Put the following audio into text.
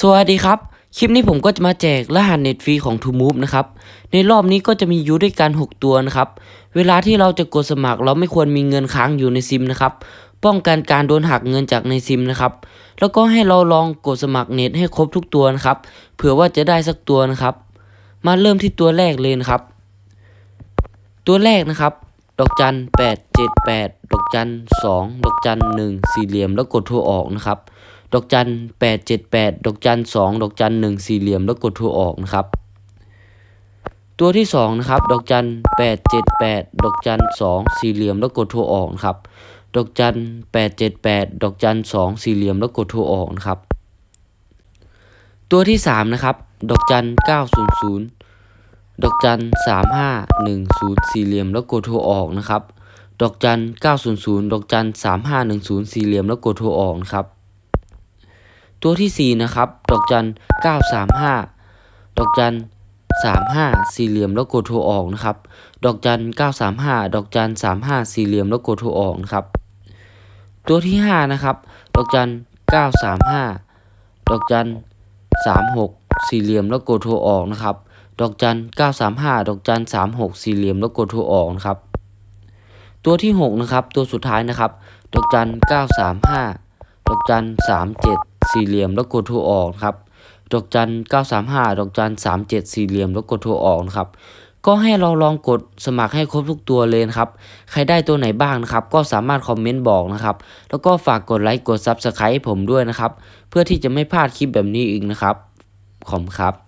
สวัสดีครับ คลิปนี้ผมก็จะมาแจกรหัสเน็ตฟรีของ t o Move นะครับ ในรอบนี้ก็จะมีอยู่ด้วยกัน 6 ตัวนะครับ เวลาที่เราจะกดสมัครเราไม่ควรมีเงินค้างอยู่ในซิมนะครับ ป้องกันการโดนหักเงินจากในซิมนะครับ แล้วก็ให้เราลองกดสมัครเน็ตให้ครบทุกตัวนะครับ เผื่อว่าจะได้สักตัวนะครับ มาเริ่มที่ตัวแรกเลยนะครับ ตัวแรกนะครับ ดอกจันแปดเจ็ดแปดดอกจันสองดอกจันหนึ่งสี่เหลี่ยม แล้วกดโทรออกนะครับ ดอกจันแปดเจ็ดแปดดอกจันสองดอกจันหนึ่งสี่เหลี่ยมแล้วกดโทรออกนะครับ ตัวที่สองนะครับ ดอกจันแปดเจ็ดแปดดอกจันสองสี่เหลี่ยมแล้วกดโทรออกนะครับ ดอกจันแปดเจ็ดแปดดอกจันสองสี่เหลี่ยมแล้วกดโทรออกนะครับ ตัวที่สามนะครับ ดอกจันเก้าศูนย์ศูนย์ดอกจันสามห้าหนึ่งศูนย์สี่เหลี่ยมแล้วกดโทรออกนะครับ ดอกจันเก้าศูนย์ศูนย์ดอกจันสามห้าหนึ่งศูนย์สี่เหลี่ยมแล้วกดโทรออกนะครับ ตัวที่สี่นะครับ ดอกจันเก้าสามห้าดอกจันสามห้าสี่เหลี่ยมแล้วกดโทรออกนะครับ ดอกจันเก้าสามห้าดอกจันสามห้าสี่เหลี่ยมแล้วกดโทรออกนะครับ ตัวที่ห้านะครับ ดอกจันเก้าสามห้าดอกจันสามหกสี่เหลี่ยมแล้วกดโทรออกนะครับ ดอกจันเก้าสามห้าดอกจันสามหกสี่เหลี่ยมแล้วกดโทรออกนะครับ ตัวที่หกนะครับ ตัวสุดท้ายนะครับ ดอกจันเก้าสามห้าดอกจันสามเจ็ด สี่เหลี่ยมแล้วกดโทรออกครับ ดอกจัน935 ดอกจัน37 สี่เหลี่ยมแล้วกดโทรออกนะครับ ก็ให้เราลองกดสมัครให้ครบทุกตัวเลยครับ ใครได้ตัวไหนบ้างนะครับ ก็สามารถคอมเมนต์บอกนะครับ แล้วก็ฝากกดไลค์ กด Subscribe ให้ผมด้วยนะครับ เพื่อที่จะไม่พลาดคลิปแบบนี้อีกนะครับ ขอบคุณครับ